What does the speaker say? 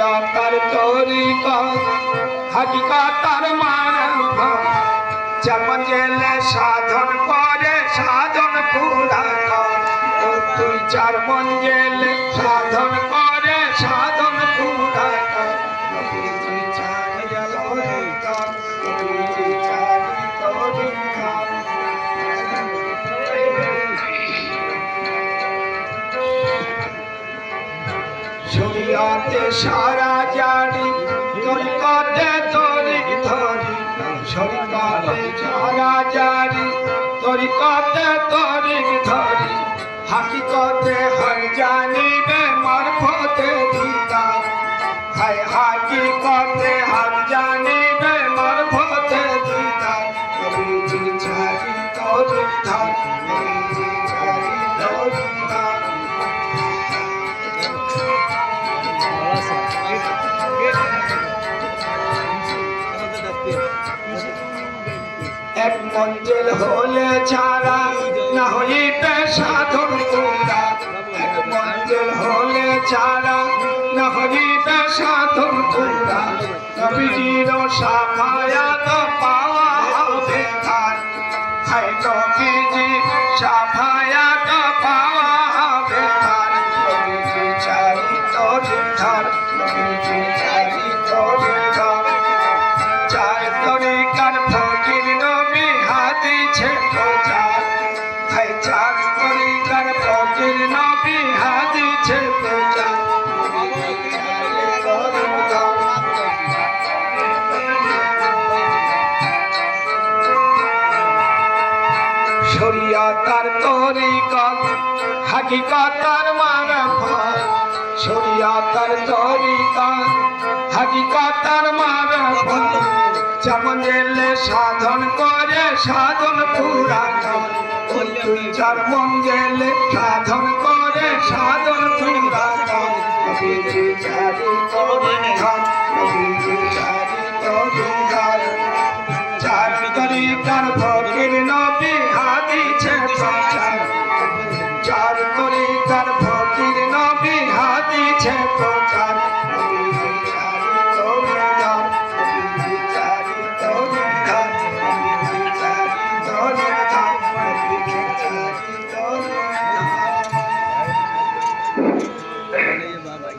শরিয়াতার হাকিকা তার মারফত যেমন জেলে সাধন করে সাধন পুরা তুই চার মন জেলে শরিয়াতে সারা জানি তরিকাতে তরিক ধরি শরিকাতে সারা জানি তরিকাতে তরিক ধরি হাকিকতে হর জানিবে মারফতে দিতা হাই হাকিকতে হর জানিবে মারফতে দিতা নবীজি চারি তরিক ধর। এক মঞ্জিল হলে ছাড়া না হইবে সাধন তোরা এক মঞ্জিল হলে ছাড়া না হইবে সাধন তোরা নবীজির সাফায়াত পাওয়া হবে তার হাই নবীজি সাফায়াত পাওয়া হবে তার নবীজি চারি তরি ধর নবীজি নবী হাদিছে প্রচার শরিয়াতার তরিকত হাকিকাতার মারফত শরিয়াতার তরিকত হাকিকাতার মারফত যেমন এলে সাধন করে, সাধন পুরা কর। ওই তুই গেলে সাধন করে সাধন পুরা কর। নবীজি চারি তরি ধন নবীজি চারি তরি